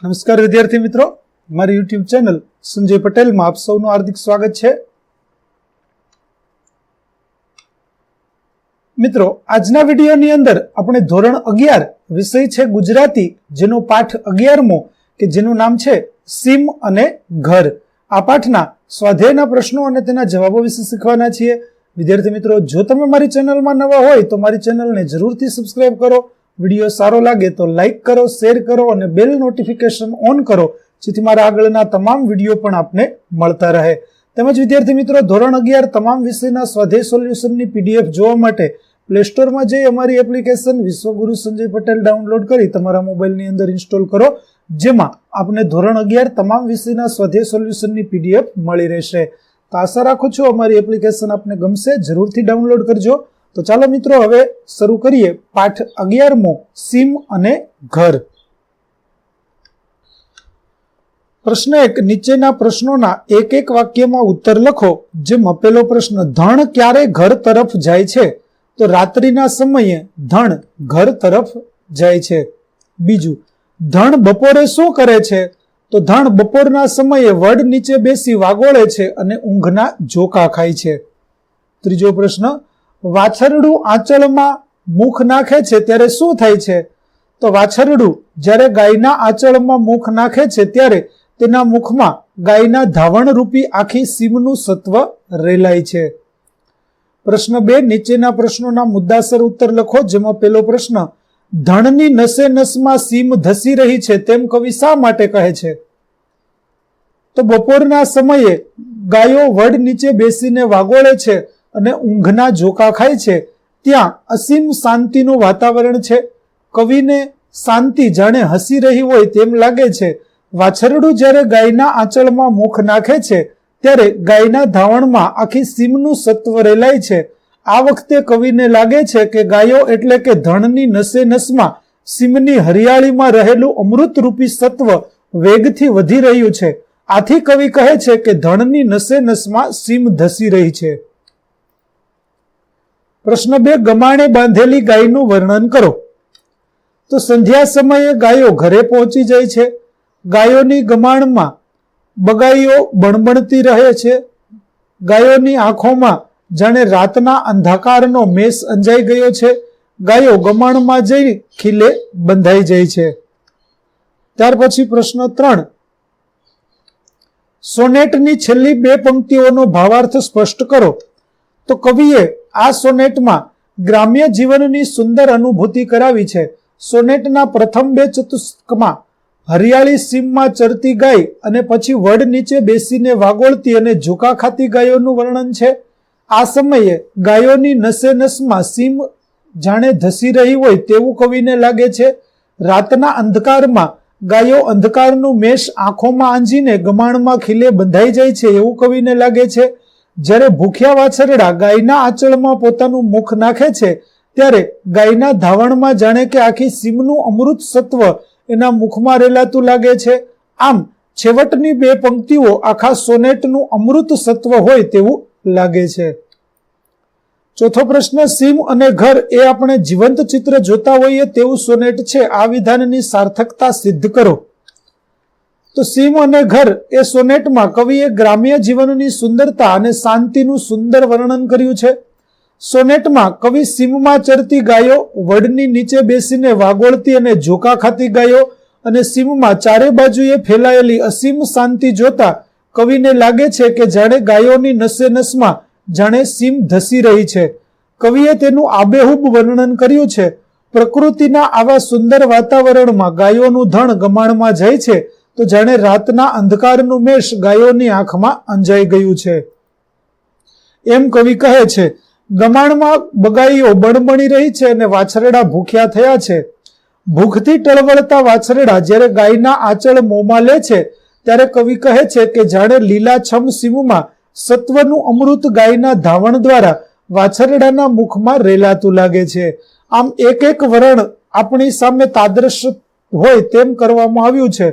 નમસ્કાર વિદ્યાર્થી મિત્રો. મારી યુટ્યુબ ચેનલ સંજય પટેલમાં આપ સૌનું હાર્દિક સ્વાગત છે. મિત્રો, આજના વિડીયોની અંદર આપણે ધોરણ અગિયાર વિષય છે ગુજરાતી, જેનો પાઠ અગિયારમો, કે જેનું નામ છે સીમ અને ઘર. આ પાઠના સ્વાધ્યાયના પ્રશ્નો અને તેના જવાબો વિશે શીખવાના છીએ. વિદ્યાર્થી મિત્રો, જો તમે મારી ચેનલમાં નવા હોય તો મારી ચેનલને જરૂરથી સબસ્ક્રાઇબ કરો. વીડિયો સારો લાગે તો લાઈક કરો, શેર કરો અને બેલ નોટિફિકેશન ઓન કરો, જેથી મારા આગળના તમામ વીડિયો પણ આપને મળતા રહે. તેમજ વિદ્યાર્થી મિત્રો, ધોરણ અગિયાર તમામ વિષયના સ્વાધ્યાય સોલ્યુશનની પીડીએફ જોવા માટે પ્લે સ્ટોરમાં જઈ અમારી એપ્લિકેશન વિશ્વગુરુ સંજય પટેલ ડાઉનલોડ કરી તમારા મોબાઈલની અંદર ઇન્સ્ટોલ કરો, જેમાં આપને ધોરણ અગિયાર તમામ વિષયના સ્વાધ્યાય સોલ્યુશનની પીડીએફ મળી રહેશે. તો આશા રાખું છું અમારી એપ્લિકેશન આપને ગમશે, જરૂરથી ડાઉનલોડ કરજો. તો ચાલો મિત્રો હવે શરૂ કરીએ પાઠ અગિયારમો, સીમ અને ઘર. પ્રશ્ન એક, નીચેના પ્રશ્નોના એક એક વાક્યમાં ઉત્તર લખો, જેમાં પેલો પ્રશ્ન, ધણ ક્યારે ઘર તરફ જાય છે? તો રાત્રિના સમયે ધણ ઘર તરફ જાય છે. બીજું, ધણ બપોરે શું કરે છે? તો ધણ બપોરના સમયે વડ નીચે બેસી વાગોળે છે અને ઊંઘના જોકા ખાય છે. ત્રીજો પ્રશ્ન વાછરડું આંચળમાં મુખ નાખે છે ત્યારે શું થાય છે? તો વાછરડું જ્યારે ગાયના આંચળમાં મુખ નાખે છે ત્યારે તેના મુખમાં ગાયના ધાવણરૂપી આખી સીમનું સત્વ રેલાય છે. પ્રશ્ન બે, નીચેના પ્રશ્નોના મુદ્દાસર ઉત્તર લખો, જેમાં પેલો પ્રશ્ન, ધણની નસે નસમાં સીમ ધસી રહી છે તેમ કવિ શા માટે કહે છે? તો બપોરના સમયે ગાયો વડ નીચે બેસીને વાગોળે છે અને ઊંઘના જોકા ખાય છે, ત્યાં અસીમ શાંતિનું વાતાવરણ છે. કવિને શાંતિ જાણે હસી રહી હોય તેમ લાગે છે. વાછરડું જ્યારે ગાયના આંચળમાં મુખ નાખે છે, ત્યારે ગાયના ધાવણમાં આખી સીમનું સત્વ રેલાય છે. આ વખતે કવિને લાગે છે કે ગાયો એટલે કે ધણની નસે નસમાં સીમની હરિયાળીમાં રહેલું અમૃતરૂપી સત્વ વેગથી વધી રહ્યું છે. આથી કવિ કહે છે કે ધણની નસે નસમાં સીમ ધસી રહી છે. પ્રશ્ન બે, ગમાણે બાંધેલી ગાયનું વર્ણન કરો. તો સંધ્યા સમયે ગાયો ઘરે પહોંચી જાય છે. ગાયોની ગમાણમાં બગાઈઓ બણબણતી રહે છે. ગાયોની આંખોમાં જાણે રાતના અંધકારનો મેષ અંજાઈ ગયો છે. ગાયો ગમાણમાં જઈ ખીલે બંધાઈ જાય છે. ત્યાર પછી પ્રશ્ન ત્રણ. સોનેટની છેલ્લી બે પંક્તિઓનો ભાવાર્થ સ્પષ્ટ કરો. તો કવિએ આ સોનેટમાં ગ્રામ્ય જીવનની સુંદર અનુભૂતિ કરાવી છે. સોનેટના પ્રથમ બે ચતુષ્કમાં હરિયાળી સીમમાં ચરતી ગાય અને પછી વડ નીચે બેસીને વાગોળતી અને ઝુકા ખાતી ગાયોનું વર્ણન છે. આ સમયે ગાયોની નસે નસમાં સીમ જાણે ધસી રહી હોય તેવું કવિને લાગે છે. રાતના અંધકારમાં ગાયો અંધકારનું મેષ આંખોમાં આંજીને ગમાણમાં ખીલે બંધાઈ જાય છે એવું કવિને લાગે છે. જ્યારે ભૂખ્યા વાછરડા ગાયના આંચળમાં પોતાનું મુખ નાખે છે, ત્યારે ગાયના ધાવણમાં જાણે કે આખી સીમનું અમૃત સત્વ એના મુખમાં રેલાતું લાગે છે. આમ, છેવટની બે પંક્તિઓ આખા સોનેટનું અમૃત સત્વ હોય તેવું લાગે છે. ચોથો પ્રશ્ન, સીમ અને ઘર એ આપણે જીવંત ચિત્ર જોતા હોઈએ તેવું સોનેટ છે. આ વિધાનની સાર્થકતા સિદ્ધ કરો. તો સીમ અને ઘર એ સોનેટમાં કવિએ ગ્રામ્ય જીવનની સુંદરતા અને શાંતિનું સુંદર વર્ણન કર્યું છે. સોનેટમાં કવિ સીમમાં ચરતી ગાયો, વડની નીચે બેસીને વાગોળતી અને ઝોકા ખાતી ગાયો અને સીમમાં ચારે બાજુએ ફેલાયેલી અસીમ શાંતિ જોતા કવિને લાગે છે કે જાણે ગાયોની નસે નસમાં જાણે સીમ ધસી રહી છે. કવિએ તેનું આબેહૂબ વર્ણન કર્યું છે. પ્રકૃતિના આવા સુંદર વાતાવરણમાં ગાયોનું ધણ ગમાણમાં જાય છે. તો જાણે રાતના અંધકારનું મેષ ગાયોની આંખમાં અંજાઈ ગયું છે. એમ કવિ કહે છે ગમાણમાં બગાઈઓ બણબણી રહી છે અને વાછરડા ભૂખ્યા થયા છે. ભૂખથી ટળવળતા વાછરડા જ્યારે ગાયના આંચળ મોંમાં લે છે, ત્યારે કવિ કહે છે કે જાણે લીલાછમ સીમમાં સત્વનું અમૃત ગાયના ધાવણ દ્વારા વાછરડાના મુખમાં રેલાતું લાગે છે. આમ એક એક વરણ આપણી સામે તાદ્રશ હોય તેમ કરવામાં આવ્યું છે.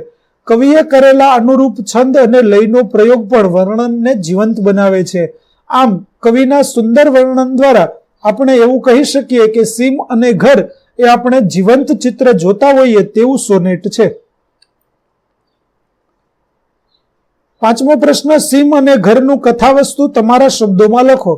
કવિએ કરેલા અનુરૂપ છંદ અને લયનો પ્રયોગ પણ વર્ણનને જીવંત બનાવે છે. આમ, કવિના સુંદર વર્ણન દ્વારા આપણે એવું કહી શકીએ કે સીમ અને ઘર એ આપણે જીવંત ચિત્ર જોતા હોઈએ તેવું સોનેટ છે. પાંચમો પ્રશ્ન, સીમ અને ઘરનું કથાવસ્તુ તમારા શબ્દોમાં લખો.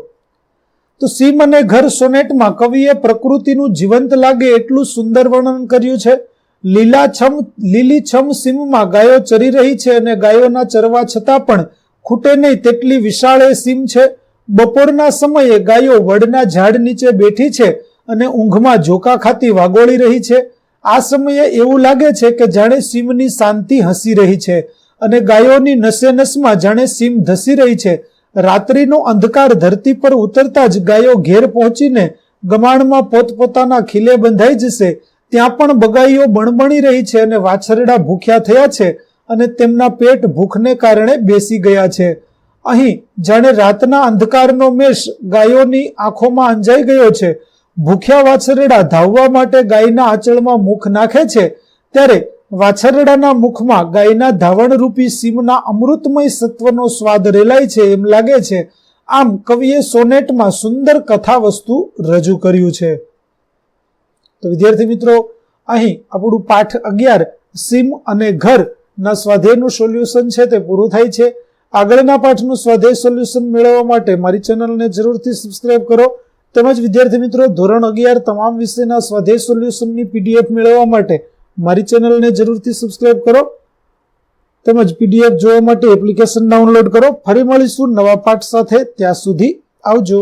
તો સીમ અને ઘર સોનેટમાં કવિએ પ્રકૃતિનું જીવંત લાગે એટલું સુંદર વર્ણન કર્યું છે. લીલાછમ લીલીછમ સીમમાં ગાયો ચરી રહી છે અને ગાયોના ચરવા છતાં પણ ખૂટે નહીં તેટલી વિશાળ સીમ છે. બપોરના સમયે ગાયો વડના ઝાડ નીચે બેઠી છે અને ઊંઘમાં ઝોકા ખાતી વાગોળી રહી છે. આ સમયે એવું લાગે છે કે જાણે સીમની શાંતિ હસી રહી છે અને ગાયોની નસે નસમાં જાણે સીમ ધસી રહી છે. રાત્રિનો અંધકાર ધરતી પર ઉતરતા જ ગાયો ઘેર પહોંચીને ગમાણમાં પોતપોતાના ખીલે બંધાઈ જશે. ત્યાં પણ બગાઈઓ બણબણી રહી છે અને વાછરડા ભૂખ્યા થયા છે અને તેમના પેટ ભૂખને કારણે બેસી ગયા છે. અહીં જાણે રાતના અંધકારનો મેષ ગાયોની આંખોમાં અંજાઈ ગયો છે. ભૂખ્યા વાછરડા ધાવવા માટે ગાયના આંચળમાં મુખ નાખે છે ત્યારે વાછરડાના મુખમાં ગાયના ધાવણરૂપી સીમના અમૃતમય સત્વનો સ્વાદ રેલાય છે એમ લાગે છે. આમ કવિએ સોનેટમાં સુંદર કથા વસ્તુ રજૂ કર્યું છે. તો વિદ્યાર્થી મિત્રો, અહીં આપણું પાઠ અગિયાર, સીમ અને ઘરના સ્વાધ્યાયનું સોલ્યુશન છે તે પૂરું થાય છે. આગળના પાઠનું સ્વાધ્યાય સોલ્યુશન મેળવવા માટે મારી ચેનલને જરૂરથી સબસ્ક્રાઇબ કરો. તેમજ વિદ્યાર્થી મિત્રો, ધોરણ અગિયાર તમામ વિષયના સ્વાધ્યાય સોલ્યુશનની પીડીએફ મેળવવા માટે મારી ચેનલને જરૂરથી સબસ્ક્રાઇબ કરો. તેમજ પીડીએફ જોવા માટે એપ્લિકેશન ડાઉનલોડ કરો. ફરી મળીશું નવા પાઠ સાથે. ત્યાં સુધી આવજો.